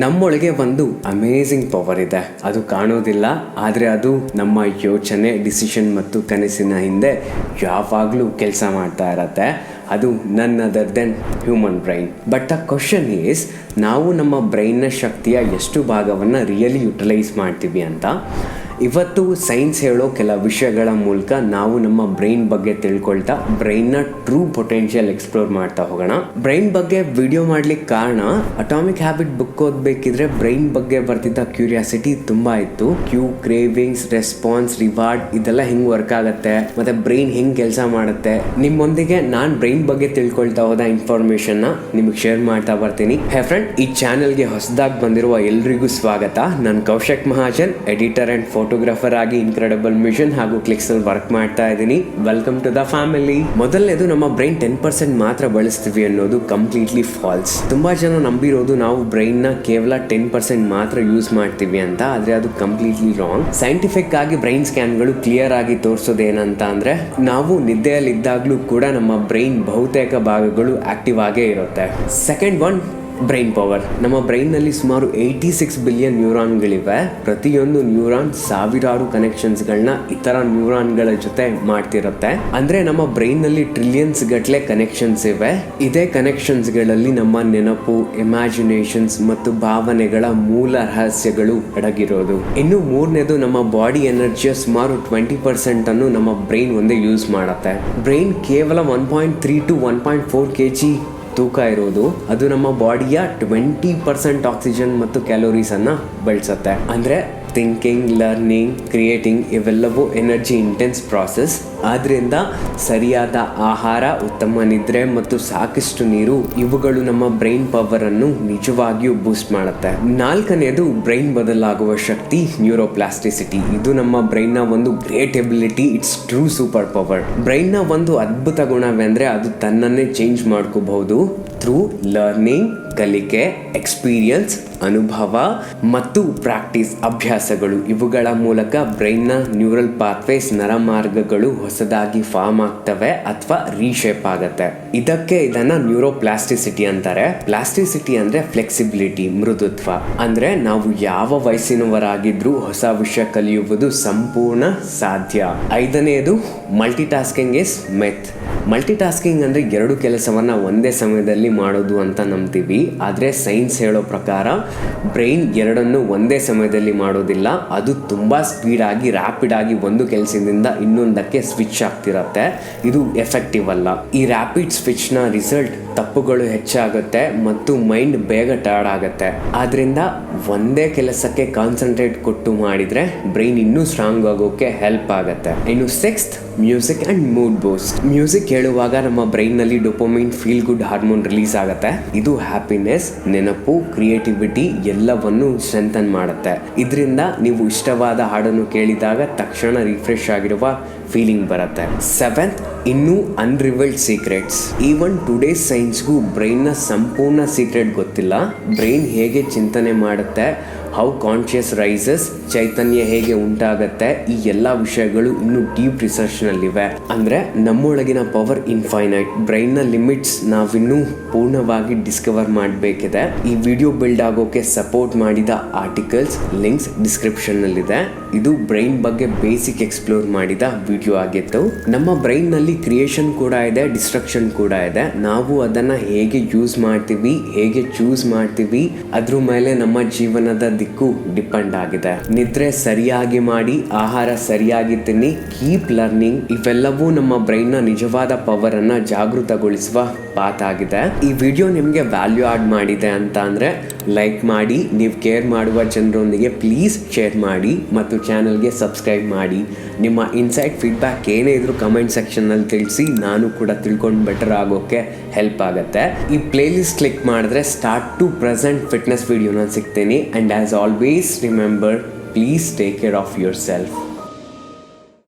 ನಮ್ಮೊಳಗೆ ಒಂದು amazing power ಇದೆ. ಅದು ಕಾಣೋದಿಲ್ಲ, ಆದರೆ ಅದು ನಮ್ಮ ಯೋಚನೆ ಡಿಸಿಷನ್ ಮತ್ತು ಕನಸಿನ ಹಿಂದೆ ಯಾವಾಗಲೂ ಕೆಲಸ ಮಾಡ್ತಾ ಇರತ್ತೆ. ಅದು none other than human brain but the question is ನಾವು ನಮ್ಮ ಬ್ರೈನ್ನ ಶಕ್ತಿಯ ಎಷ್ಟು ಭಾಗವನ್ನು ರಿಯಲಿ ಯುಟಿಲೈಸ್ ಮಾಡ್ತೀವಿ ಅಂತ? ಇವತ್ತು ಸೈನ್ಸ್ ಹೇಳೋ ಕೆಲ ವಿಷಯಗಳ ಮೂಲಕ ನಾವು ನಮ್ಮ ಬ್ರೈನ್ ಬಗ್ಗೆ ತಿಳ್ಕೊಳ್ತಾ ಬ್ರೈನ್ನ ಟ್ರೂ ಪೊಟೆನ್ಷಿಯಲ್ ಎಕ್ಸ್ಪ್ಲೋರ್ ಮಾಡ್ತಾ ಹೋಗೋಣ. ಬ್ರೈನ್ ಬಗ್ಗೆ ವಿಡಿಯೋ ಮಾಡ್ಲಿಕ್ಕೆ ಕಾರಣ ಅಟಾಮಿಕ್ ಹ್ಯಾಬಿಟ್ ಬುಕ್ ಓದಬೇಕಿದ್ರೆ ಬ್ರೈನ್ ಬಗ್ಗೆ ಬರ್ತಿದ್ದ ಕ್ಯೂರಿಯಾಸಿಟಿ ತುಂಬಾ ಇತ್ತು. ಕ್ಯೂ ಕ್ರೇವಿಂಗ್ಸ್ ರೆಸ್ಪಾನ್ಸ್ ರಿವಾರ್ಡ್ ಇದೆಲ್ಲ ಹೆಂಗ್ ವರ್ಕ್ ಆಗುತ್ತೆ? ಮತ್ತೆ ಬ್ರೈನ್ ಹೆಂಗ್ ಕೆಲಸ ಮಾಡುತ್ತೆ? ನಿಮ್ಮೊಂದಿಗೆ ನಾನು ಬ್ರೈನ್ ಬಗ್ಗೆ ತಿಳ್ಕೊಳ್ತಾ ಹೋದ ಇನ್ಫಾರ್ಮೇಶನ್ ನಿಮಗೆ ಶೇರ್ ಮಾಡ್ತಾ ಬರ್ತೀನಿ. ಹೇ ಫ್ರೆಂಡ್ ಈ ಚಾನೆಲ್ಗೆ ಹೊಸದಾಗಿ ಬಂದಿರುವ ಎಲ್ರಿಗೂ ಸ್ವಾಗತ. ನಾನು Kaushak Mahajan editor and photographer ಆಗಿ ಇನ್ಕ್ರೆಡಿಬಲ್ ಮಿಷನ್ ಹಾಗೂ ಕ್ಲಿಕ್ಸ್ ಅಲ್ಲಿ ವರ್ಕ್ ಮಾಡ್ತಾ ಇದ್ದೀನಿ. ವೆಲ್ಕಮ್ ಟು ದ ಫ್ಯಾಮಿಲಿ ಮೊದಲನೇದು ನಮ್ಮ ಬ್ರೈನ್ ಟೆನ್ ಪರ್ಸೆಂಟ್ ಮಾತ್ರ ಬಳಸ್ತೀವಿ ಅನ್ನೋದು ಕಂಪ್ಲೀಟ್ಲಿ ಫಾಲ್ಸ್ ತುಂಬಾ ಜನ ನಂಬಿರೋದು ನಾವು ಬ್ರೈನ್ನ ಕೇವಲ ಟೆನ್ ಪರ್ಸೆಂಟ್ ಮಾತ್ರ ಯೂಸ್ ಮಾಡ್ತೀವಿ ಅಂತ, ಆದ್ರೆ ಅದು ಕಂಪ್ಲೀಟ್ಲಿ ರಾಂಗ್ ಸೈಂಟಿಫಿಕ್ ಆಗಿ ಬ್ರೈನ್ ಸ್ಕ್ಯಾನ್ಗಳು ಕ್ಲಿಯರ್ ಆಗಿ ತೋರಿಸೋದೇನಂತ ಅಂದ್ರೆ, ನಾವು ನಿದ್ದೆಯಲ್ಲಿ ಇದ್ದಾಗ್ಲೂ ಕೂಡ ನಮ್ಮ ಬ್ರೈನ್ ಬಹುತೇಕ ಭಾಗಗಳು ಆಕ್ಟಿವ್ ಆಗೇ ಇರುತ್ತೆ. ಸೆಕೆಂಡ್ ಒನ್ ಬ್ರೈನ್ ಪವರ್ ನಮ್ಮ ಬ್ರೈನ್ನಲ್ಲಿ ಸುಮಾರು ಏಯ್ಟಿ ಸಿಕ್ಸ್ ಬಿಲಿಯನ್ ನ್ಯೂರಾನ್ಗಳಿವೆ ಪ್ರತಿಯೊಂದು ನ್ಯೂರಾನ್ ಸಾವಿರಾರು ಕನೆಕ್ಷನ್ಸ್ಗಳನ್ನ ಇತರ ನ್ಯೂರಾನ್ಗಳ ಜೊತೆ ಮಾಡ್ತಿರುತ್ತೆ. ಅಂದ್ರೆ ನಮ್ಮ ಬ್ರೈನ್ನಲ್ಲಿ ಟ್ರಿಲಿಯನ್ಸ್ ಗಟ್ಟಲೆ ಕನೆಕ್ಷನ್ಸ್ ಇವೆ. ಇದೇ ಕನೆಕ್ಷನ್ಸ್ಗಳಲ್ಲಿ ನಮ್ಮ ನೆನಪು ಇಮ್ಯಾಜಿನೇಷನ್ಸ್ ಮತ್ತು ಭಾವನೆಗಳ ಮೂಲ ರಹಸ್ಯಗಳು ಅಡಗಿರೋದು. ಇನ್ನು ಮೂರನೇದು ನಮ್ಮ ಬಾಡಿ ಎನರ್ಜಿಯ ಸುಮಾರು ಟ್ವೆಂಟಿ ಪರ್ಸೆಂಟ್ ಅನ್ನು ನಮ್ಮ ಬ್ರೈನ್ ಒಂದೇ ಯೂಸ್ ಮಾಡುತ್ತೆ. ಬ್ರೈನ್ ಕೇವಲ one point three to one point four K G ತೂಕ ಇರೋದು, ಅದು ನಮ್ಮ ಬಾಡಿಯ ಟ್ವೆಂಟಿ ಪರ್ಸೆಂಟ್ ಆಕ್ಸಿಜನ್ ಮತ್ತು ಕ್ಯಾಲೋರೀಸನ್ನು ಬಳಸುತ್ತೆ. ಅಂದ್ರೆ ಥಿಂಕಿಂಗ್ ಲರ್ನಿಂಗ್ ಕ್ರಿಯೇಟಿಂಗ್ ಇವೆಲ್ಲವೂ ಎನರ್ಜಿ ಇಂಟೆನ್ಸ್ ಪ್ರಾಸೆಸ್ ಆದ್ರಿಂದ ಸರಿಯಾದ ಆಹಾರ, ಉತ್ತಮ ನಿದ್ರೆ ಮತ್ತು ಸಾಕಷ್ಟು ನೀರು ಇವುಗಳು ನಮ್ಮ ಬ್ರೈನ್ ಪವರ್ ಅನ್ನು ನಿಜವಾಗಿಯೂ ಬೂಸ್ಟ್ ಮಾಡುತ್ತೆ. ನಾಲ್ಕನೆಯದು ಬ್ರೈನ್ ಬದಲಾಗುವ ಶಕ್ತಿ, ನ್ಯೂರೋಪ್ಲಾಸ್ಟಿಸಿಟಿ. ಇದು ನಮ್ಮ ಬ್ರೈನ್ನ ಒಂದು great ability, it's true super power. ಬ್ರೈನ್ನ ಒಂದು ಅದ್ಭುತ ಗುಣವೆಂದ್ರೆ ಅದು ತನ್ನನ್ನೇ ಚೇಂಜ್ ಮಾಡ್ಕೋಬಹುದು ಥ್ರೂ ಲರ್ನಿಂಗ್, ಕಲಿಕೆ, ಎಕ್ಸ್ಪೀರಿಯನ್ಸ್, ಅನುಭವ ಮತ್ತು ಪ್ರಾಕ್ಟೀಸ್ ಅಭ್ಯಾಸಗಳು. ಇವುಗಳ ಮೂಲಕ ಬ್ರೈನ್ನ ನ್ಯೂರಲ್ ಪಾತ್ವೇಸ್ ನರಮಾರ್ಗಗಳು ಹೊಸದಾಗಿ ಫಾರ್ಮ್ ಆಗ್ತವೆ ಅಥವಾ ರೀಶೇಪ್ ಆಗುತ್ತೆ. ಇದಕ್ಕೆ ಇದನ್ನ ನ್ಯೂರೋಪ್ಲಾಸ್ಟಿಸಿಟಿ ಅಂತಾರೆ. ಪ್ಲಾಸ್ಟಿಸಿಟಿ ಅಂದ್ರೆ ಫ್ಲೆಕ್ಸಿಬಿಲಿಟಿ, ಮೃದುತ್ವ. ಅಂದ್ರೆ ನಾವು ಯಾವ ವಯಸ್ಸಿನವರಾಗಿದ್ರೂ ಹೊಸ ವಿಷಯ ಕಲಿಯುವುದು ಸಂಪೂರ್ಣ ಸಾಧ್ಯ. ಐದನೆಯದು ಮಲ್ಟಿಟಾಸ್ಕಿಂಗ್ ಇಸ್ ಮೆತ್ ಮಲ್ಟಿಟಾಸ್ಕಿಂಗ್ ಅಂದ್ರೆ ಎರಡು ಕೆಲಸವನ್ನ ಒಂದೇ ಸಮಯದಲ್ಲಿ ಮಾಡೋದು ಅಂತ ನಂಬ್ತೀವಿ. ಆದ್ರೆ ಸೈನ್ಸ್ ಹೇಳೋ ಪ್ರಕಾರ ಬ್ರೈನ್ ಎರಡನ್ನು ಒಂದೇ ಸಮಯದಲ್ಲಿ ಮಾಡೋದಿಲ್ಲ. ಅದು ತುಂಬಾ ಸ್ಪೀಡ್ ಆಗಿ ರ್ಯಾಪಿಡ್ ಆಗಿ ಒಂದು ಕೆಲಸದಿಂದ ಇನ್ನೊಂದಕ್ಕೆ ಸ್ವಿಚ್ ಆಗ್ತಿರತ್ತೆ. ಇದು ಎಫೆಕ್ಟಿವ್ ಅಲ್ಲ. ಈ ರ್ಯಾಪಿಡ್ ಸ್ವಿಚ್ನ ರಿಸಲ್ಟ್ ತಪ್ಪುಗಳು ಹೆಚ್ಚಾಗುತ್ತೆ ಮತ್ತು ಮೈಂಡ್ ಬೇಗ ಟರ್ಡ್ ಆಗುತ್ತೆ ಆದ್ರಿಂದ ಒಂದೇ ಕೆಲಸಕ್ಕೆ ಕಾನ್ಸಂಟ್ರೇಟ್ ಕೊಟ್ಟು ಮಾಡಿದ್ರೆ ಬ್ರೈನ್ ಇನ್ನೂ ಸ್ಟ್ರಾಂಗ್ ಆಗೋಕೆ ಹೆಲ್ಪ್ ಆಗುತ್ತೆ. ಇನ್ನು sixth music and mood boost music ಕೇಳುವಾಗ ನಮ್ಮ ಬ್ರೈನ್ನಲ್ಲಿ dopamine feel good hormone release ಆಗುತ್ತೆ. ಇದು ಹ್ಯಾಪಿನೆಸ್ ನೆನಪು ಕ್ರಿಯೇಟಿವಿಟಿ ಎಲ್ಲವನ್ನು ಸ್ಟ್ರೆಂಥನ್ ಮಾಡುತ್ತೆ. ಇದರಿಂದ ನೀವು ಇಷ್ಟವಾದ ಹಾಡನ್ನು ಕೇಳಿದಾಗ ತಕ್ಷಣ ರಿಫ್ರೆಶ್ ಆಗಿರುವ ಫೀಲಿಂಗ್ ಬರುತ್ತೆ. ಸೆವೆಂತ್ ಇನ್ನೂ ಅನ್ರಿವಲ್ಡ್ ಸೀಕ್ರೆಟ್ಸ್ ಈವನ್ ಟುಡೇ ಸೈನ್ಸ್ಗೂ ಬ್ರೈನ್ನ ಸಂಪೂರ್ಣ ಸೀಕ್ರೆಟ್ ಗೊತ್ತಿಲ್ಲ. ಬ್ರೈನ್ ಹೇಗೆ ಚಿಂತನೆ ಮಾಡುತ್ತೆ? ಹೌ ಕಾನ್ಷಿಯಸ್ ರೈಸಸ್ ಚೈತನ್ಯ ಹೇಗೆ ಉಂಟಾಗತ್ತೆ, ಈ ಎಲ್ಲ ವಿಷಯಗಳು ಇನ್ನೂ ಡೀಪ್ ರಿಸರ್ಚ್ನಲ್ಲಿವೆ ಅಂದರೆ ನಮ್ಮೊಳಗಿನ ಪವರ್ ಇನ್ಫೈನೈಟ್ ಬ್ರೈನ್ನ ಲಿಮಿಟ್ಸ್ ನಾವಿನ್ನೂ ಪೂರ್ಣವಾಗಿ ಡಿಸ್ಕವರ್ ಮಾಡಬೇಕಿದೆ. ಈ ವಿಡಿಯೋ ಬಿಲ್ಡ್ ಆಗೋಕೆ ಸಪೋರ್ಟ್ ಮಾಡಿದ ಆರ್ಟಿಕಲ್ಸ್ ಲಿಂಕ್ಸ್ ಡಿಸ್ಕ್ರಿಪ್ಷನ್ನಲ್ಲಿದೆ ಇದು ಬ್ರೈನ್ ಬಗ್ಗೆ ಬೇಸಿಕ್ ಎಕ್ಸ್ಪ್ಲೋರ್ ಮಾಡಿದ ವಿಡಿಯೋ ಆಗಿತ್ತು. ನಮ್ಮ ಬ್ರೈನ್ನಲ್ಲಿ ಕ್ರಿಯೇಷನ್ ಕೂಡ ಇದೆ ಡಿಸ್ಟ್ರಕ್ಷನ್ ಕೂಡ ಇದೆ. ನಾವು ಅದನ್ನು ಹೇಗೆ ಯೂಸ್ ಮಾಡ್ತೀವಿ, ಹೇಗೆ ಚೂಸ್ ಮಾಡ್ತೀವಿ, ಅದ್ರ ಮೇಲೆ ನಮ್ಮ ಜೀವನದ ದಿಕ್ಕು ಡಿಪೆಂಡ್ ಆಗಿದೆ. ನಿದ್ರೆ ಸರಿಯಾಗಿ ಮಾಡಿ, ಆಹಾರ ಸರಿಯಾಗಿ ತಿನ್ನಿ ಕೀಪ್ ಲರ್ನಿಂಗ್ ಇವೆಲ್ಲವೂ ನಮ್ಮ ಬ್ರೈನ್ನ ನಿಜವಾದ ಪವರ್ ಅನ್ನ ಜಾಗೃತಗೊಳಿಸುವ ಪಾತ್ ಆಗಿದೆ ಈ ವಿಡಿಯೋ ನಿಮಗೆ ವ್ಯಾಲ್ಯೂ ಆಡ್ ಮಾಡಿದೆ ಅಂತ ಅಂದರೆ ಲೈಕ್ ಮಾಡಿ, ನೀವು ಕೇರ್ ಮಾಡುವ ಜನರೊಂದಿಗೆ ಪ್ಲೀಸ್ ಶೇರ್ ಮಾಡಿ ಮತ್ತು ಚಾನಲ್ಗೆ ಸಬ್ಸ್ಕ್ರೈಬ್ ಮಾಡಿ. ನಿಮ್ಮ ಇನ್ಸೈಟ್ ಫೀಡ್ಬ್ಯಾಕ್ ಏನೇ ಇದ್ರೂ ಕಮೆಂಟ್ ಸೆಕ್ಷನ್ನಲ್ಲಿ ತಿಳಿಸಿ, ನಾನು ಕೂಡ ತಿಳ್ಕೊಂಡು ಬೆಟರ್ ಆಗೋಕ್ಕೆ ಹೆಲ್ಪ್ ಆಗುತ್ತೆ. ಈ ಪ್ಲೇಲಿಸ್ಟ್ ಕ್ಲಿಕ್ ಮಾಡಿದ್ರೆ start to present fitness video ನಾನು ಸಿಗ್ತೀನಿ. And as always remember please take care of yourself